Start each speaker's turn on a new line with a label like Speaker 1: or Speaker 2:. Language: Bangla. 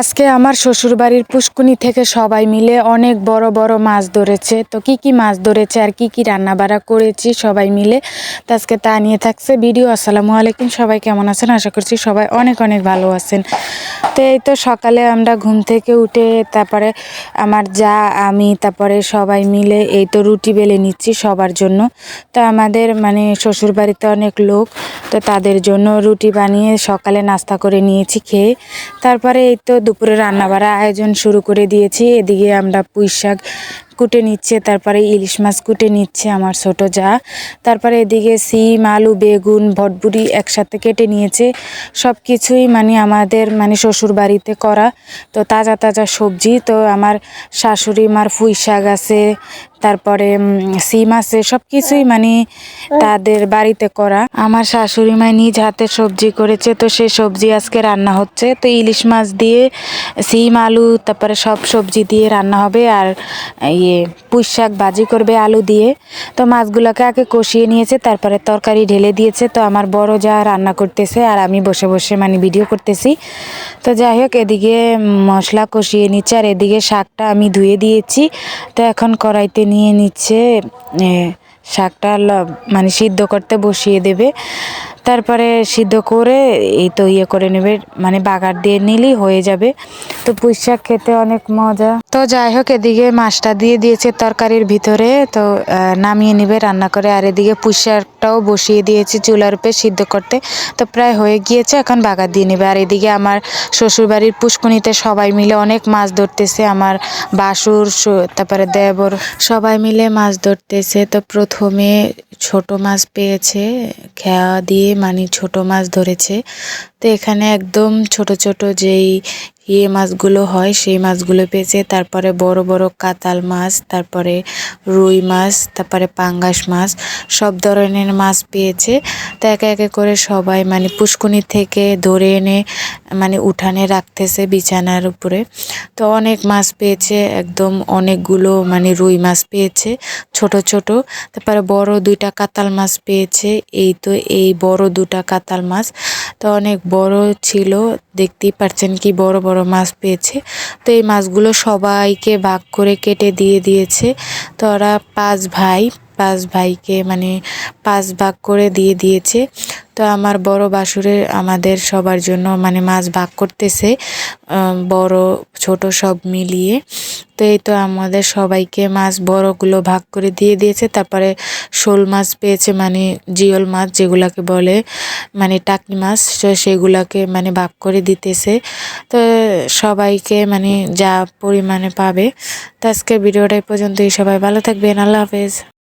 Speaker 1: আজকে আমার শ্বশুরবাড়ির পুষ্কুনি থেকে সবাই মিলে অনেক বড় বড় মাছ ধরেছে। তো কি কি মাছ ধরেছে আর কি কি রান্না বাড়া করেছি সবাই মিলে? তো আজকে তা নিয়ে থাকছে ভিডিও আসসালামু আলাইকুম, সবাই কেমন আছেন? আশা করছি সবাই অনেক অনেক ভালো আছেন। তো এই তো সকালে আমরা ঘুম থেকে উঠে তারপরে আমার যা, আমি তারপরে সবাই মিলে এই তো রুটি বেলে নিচ্ছি সবার জন্য। তো আমাদের মানে শ্বশুরবাড়িতে অনেক লোক। তো তাদের জন্য রুটি বানিয়ে সকালে নাস্তা করে নিয়েছি খেয়ে। তারপরে এই তো দুপুরে রান্নাবাড়া আয়োজন শুরু করে দিয়েছি। এদিকে আমরা পুঁই শাক কুটে নিচ্ছে, তারপরে ইলিশ মাছ কুটে নিচ্ছে আমার ছোট যা। তারপরে এদিকে সিম, আলু, বেগুন ভটভুটি একসাথে কেটে নিয়েছে। সব কিছুই মানে আমাদের মানে শ্বশুর বাড়িতে করা। তো তাজা তাজা সবজি, তো আমার শাশুড়ি মার পুঁই শাক আছে, তারপরে সিম আছে সব কিছুই মানে তাদের বাড়িতে করা। আমার শাশুড়ি মা নিজ হাতে সবজি করেছে, তো সেই সবজি আজকে রান্না হচ্ছে। তো ইলিশ মাছ দিয়ে সিম, আলু, তারপরে সব সবজি দিয়ে রান্না হবে। আর ইয়ে পুঁই শাক ভাজি করবে আলু দিয়ে। তো মাছগুলোকে আগে কষিয়ে নিয়েছে, তারপরে তরকারি ঢেলে দিয়েছে। তো আমার বড় যা রান্না করতেছে আর আমি বসে বসে মানে ভিডিও করতেছি। তো যাই হোক, এদিকে মশলা কষিয়ে নিচ্ছে আর এদিকে শাকটা আমি ধুয়ে দিয়েছি। তো এখন কড়াইতে নিয়ে নিচ্ছে শাকটা মানে সিদ্ধ করতে বসিয়ে দেবে। তারপরে সিদ্ধ করে এই তো ইয়ে করে নেবে মানে বাগার দিয়ে নিলেই হয়ে যাবে। তো পুঁই শাক খেতে অনেক মজা। তো যাই হোক, এদিকে মাছটা দিয়ে দিয়েছে তরকারির ভিতরে। তো নামিয়ে নেবে, রান্না করে। আর এদিকে পুঁই শাকটাও বসিয়ে দিয়েছে চুলার উপরে সিদ্ধ করতে। তো প্রায় হয়ে গিয়েছে, এখন বাগার দিয়ে নেবে। আর এদিকে আমার শ্বশুরবাড়ির পুষ্কুনিতে সবাই মিলে অনেক মাছ ধরতেছে। আমার বাসুর তারপরে দেবর, সবাই মিলে মাছ ধরতেছে। তো প্রথমে ছোট মাছ পেয়েছে, খেয়া দিয়ে মানে ছোট মাছ ধরেছে। তো এখানে একদম ছোট ছোট যেই ইয়ে মাছগুলো হয়, সেই মাছগুলো পেয়েছে তারপরে বড় বড় কাতাল মাছ, তারপরে রুই মাছ, তারপরে পাঙ্গাস মাছ, সব ধরনের মাছ পেয়েছে। তো একে একে করে সবাই মানে পুষ্কুনি থেকে ধরে এনে মানে উঠানে রাখতেছে বিছানার উপরে। তো অনেক মাছ পেয়েছে, একদম অনেকগুলো মানে রুই মাছ পেয়েছে, ছোট ছোট। তারপরে বড় দুইটা কাতাল মাছ পেয়েছে, এই তো এই বড় দুটা কাতাল মাছ। তো অনেক বড় ছিল, দেখতেই পারছেন কি বড় বড় মাছ পেয়েছে। তো এই মাছগুলো সবাইকে ভাগ করে কেটে দিয়ে দিয়েছে। তো ওরা পাঁচ ভাই। পাঁচ ভাইকে মানে পাঁচ ভাগ করে দিয়ে দিয়েছে। তো আমার বড় বাসুরে আমাদের সবার জন্য মানে মাছ ভাগ করতেছে বড়, ছোট সব মিলিয়ে। তো এই তো আমাদের সবাইকে মাছ বড়গুলো ভাগ করে দিয়ে দিয়েছে। তারপরে শোল মাছ পেয়েছে মানে জিওল মাছ যেগুলাকে বলে মানে টাকি মাছ তো সেগুলাকে মানে ভাগ করে দিতেছে। তো সবাইকে মানে যা পরিমাণে পাবে। তো আজকে ভিডিওটা পর্যন্তই। সবাই ভালো থাকবেন। আল্লাহ হাফেজ।